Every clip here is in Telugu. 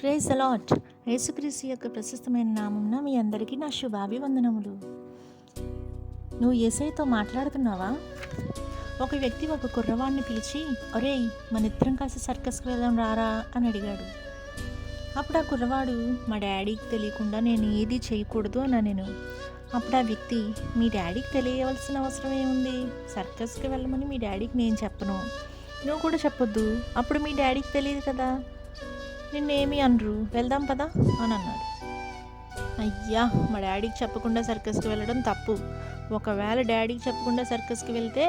ప్రేజ్ అలాట్ యేసుక్రీస్తు యొక్క ప్రశస్తమైన నామంన మీ అందరికీ నా శుభాభివందనములు. నువ్వు ఏసైతో మాట్లాడుతున్నావా? ఒక వ్యక్తి ఒక కుర్రవాడిని పిలిచి ఒరేయ్ మన ఇద్దరం కలిసి సర్కస్కి వెళ్దాం రారా? అని అడిగాడు. అప్పుడు ఆ కుర్రవాడు మా డాడీకి తెలియకుండా నేను ఏది చేయకూడదు అన్నా. నేను అప్పుడు ఆ వ్యక్తి మీ డాడీకి తెలియవలసిన అవసరం ఏముంది? సర్కస్కి వెళ్ళమని మీ డాడీకి నేను చెప్పను. నువ్వు కూడా చెప్పొద్దు. అప్పుడు మీ డాడీకి తెలియదు కదా? నిన్నేమి అనరు వెళ్దాం పదా అని అన్నాడు అయ్యా మా డాడీకి చెప్పకుండా సర్కస్కి వెళ్ళడం తప్పు. ఒకవేళ డాడీకి చెప్పకుండా సర్కస్కి వెళ్తే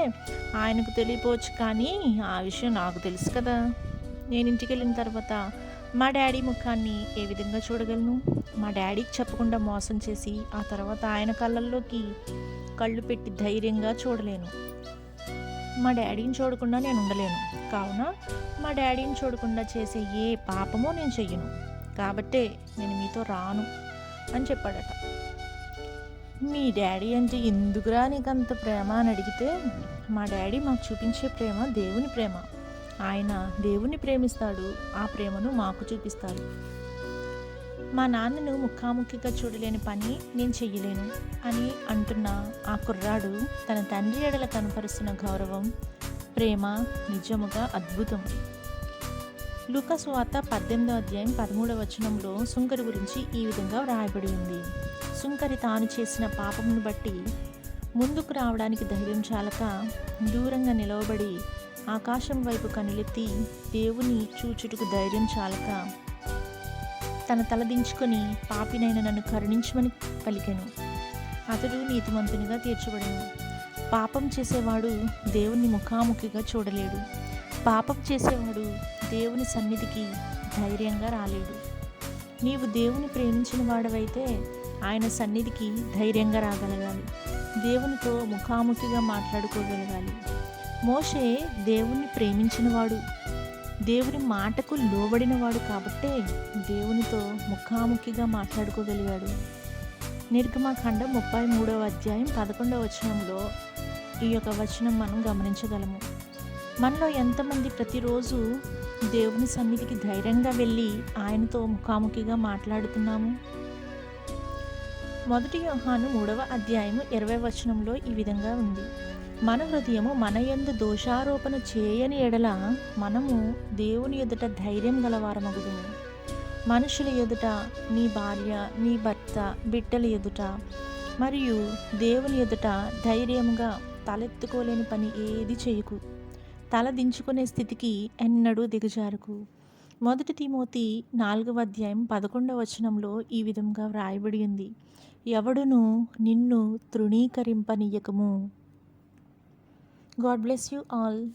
ఆయనకు తెలియపోవచ్చు కానీ ఆ విషయం నాకు తెలుసు కదా. నేను ఇంటికి వెళ్ళిన తర్వాత మా డాడీ ముఖాన్ని ఏ విధంగా చూడగలను? మా డాడీకి చెప్పకుండా మోసం చేసి ఆ తర్వాత ఆయన కళ్ళల్లోకి కళ్ళు పెట్టి ధైర్యంగా చూడలేను. మా డాడీని చూడకుండా నేను ఉండలేను. కావున మా డాడీని చూడకుండా చేసే ఏ పాపమో నేను చెయ్యను. కాబట్టే నేను మీతో రాను అని చెప్పాడట. మీ డాడీ అంటే ఎందుకురా నీకు అంత ప్రేమ అని అడిగితే మా డాడీ మాకు చూపించే ప్రేమ దేవుని ప్రేమ. ఆయన దేవుని ప్రేమిస్తాడు ఆ ప్రేమను మాకు చూపిస్తాడు. మా నాన్నను ముఖాముఖిగా చూడలేని పని నేను చెయ్యలేను అని అంటున్న ఆ కుర్రాడు తన తండ్రి ఎడల కనపరుస్తున్న గౌరవం ప్రేమ నిజముగా అద్భుతం. లూకస్ వార్త పద్దెనిమిదో అధ్యాయం పదమూడవ వచనంలో సుంకరి గురించి ఈ విధంగా వ్రాయబడి ఉంది. సుంకరి తాను చేసిన పాపమును బట్టి ముందుకు రావడానికి ధైర్యం చాలక దూరంగా నిలవబడి ఆకాశం వైపు కనిలెత్తి దేవుని చూచుటకు ధైర్యం చాలక తన తల దించుకొని పాపినైన నన్ను కరుణించమని పలికెను. అతడు నీతిమంతునిగా తీర్చబడను. పాపం చేసేవాడు దేవుణ్ణి ముఖాముఖిగా చూడలేడు. పాపం చేసేవాడు దేవుని సన్నిధికి ధైర్యంగా రాలేడు. నీవు దేవుని ప్రేమించిన వాడవైతే ఆయన సన్నిధికి ధైర్యంగా రాగలగాలి. దేవునితో ముఖాముఖిగా మాట్లాడుకోగలగాలి. మోషే దేవుణ్ణి ప్రేమించినవాడు. దేవుని మాటకు లోబడినవాడు కాబట్టే దేవునితో ముఖాముఖిగా మాట్లాడుకోగలిగాడు. నిర్గమాఖండ ముప్పై మూడవ అధ్యాయం పదకొండవ వచనంలో ఈ యొక్క వచనం మనం గమనించగలము. మనలో ఎంతమంది ప్రతిరోజు దేవుని సన్నిధికి ధైర్యంగా వెళ్ళి ఆయనతో ముఖాముఖిగా మాట్లాడుతున్నాము? మొదటి యోహాను మూడవ అధ్యాయము ఇరవై వచనంలో ఈ విధంగా ఉంది. మన హృదయము మన యందు దోషారోపణ చేయని ఎడల మనము దేవుని ఎదుట ధైర్యం గలవారమగుదు మనుషుల ఎదుట నీ భార్య నీ భర్త బిడ్డల ఎదుట మరియు దేవుని ఎదుట ధైర్యంగా తలెత్తుకోలేని పని ఏది చేయకు. తల దించుకునే స్థితికి ఎన్నడూ దిగజారుకు. మొదటి తిమోతి నాలుగవ అధ్యాయం పదకొండవ వచనంలో ఈ విధంగా వ్రాయబడి ఉంది. ఎవడును నిన్ను తృణీకరింపనీయకము. God bless you all.